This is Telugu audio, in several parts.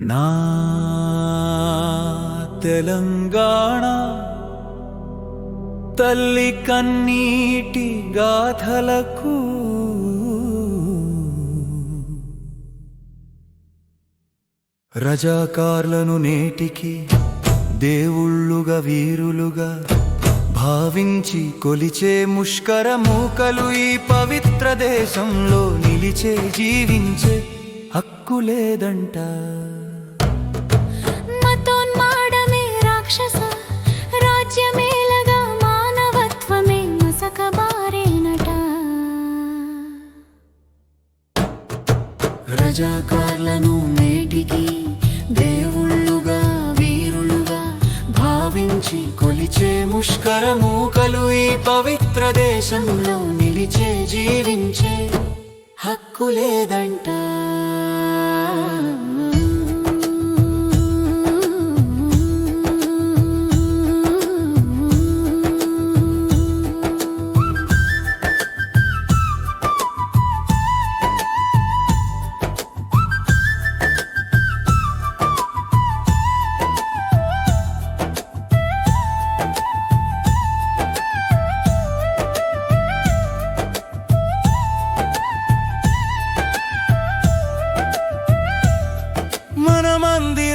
నా తెలంగాణ తల్లి కన్నీటి గాథలకు రజాకార్లను నేటికి దేవుళ్ళుగా వీరులుగా భావించి కొలిచే ముష్కర మూకలు ఈ పవిత్ర దేశంలో నిలిచే జీవించే హక్కు లేదంట. రజాకార్లను నేటికి దేవుళ్ళుగా వీరులుగా భావించి కొలిచే ముష్కర మూకలు ఈ పవిత్ర దేశంలో నిలిచే జీవించే హక్కు లేదంట.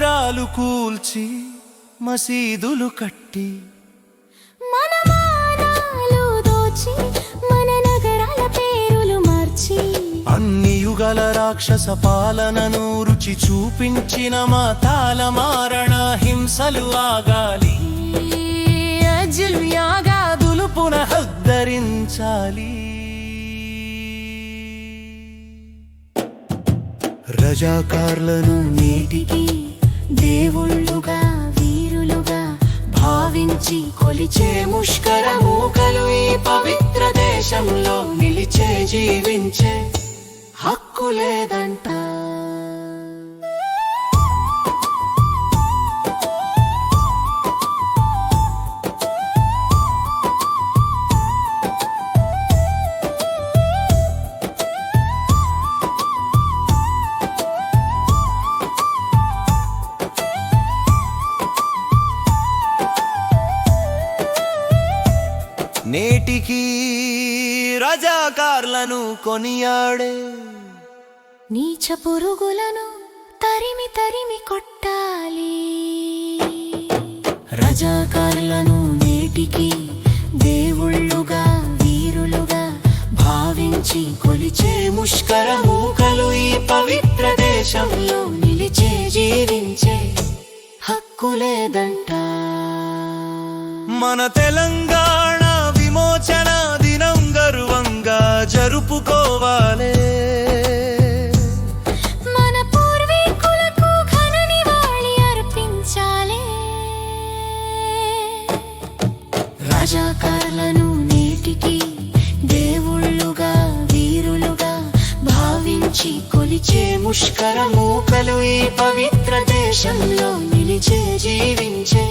మందిరాలు కూల్చి మసీదులు కట్టి మన మానాలు దోచి మన నగరాల పేరులు మార్చి. అన్ని యుగల రాక్షస పాలనను రుచి చూపించిన మాతాల మారణ హింసలు ఆగాలి. అజల్యాగాదులు పునఃద్ధరించాలి రజాకార్లను నీటికి దేవుళ్ళుగా వీరులుగా భావించి కొలిచే ముష్కర మూకలు ఈ పవిత్ర దేశంలో నిలిచే జీవించే హక్కు లేదంట. నేటికి రజాకార్లను కొనియాడే. నీచ పురుగులను తరిమి తరిమి కొట్టాలి. రజాకార్లను నేటికి దేవుళ్ళుగా వీరులుగా భావించి కొలిచే ముష్కర మూకలు ఈ పవిత్ర దేశంలో నిలిచే జీవించే హక్కు లేదంట. మన తెలంగాణ జరుపుకోవాలే మన పూర్వీకులకు ఘన నివాళి అర్పించాలి. రజాకార్లను నేటికి దేవుళ్ళుగా వీరులుగా భావించి కొలిచే ముష్కర మూకలు ఈ పవిత్ర దేశంలో నిలిచే జీవించే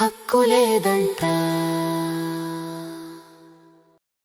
హక్కు లేదంటా.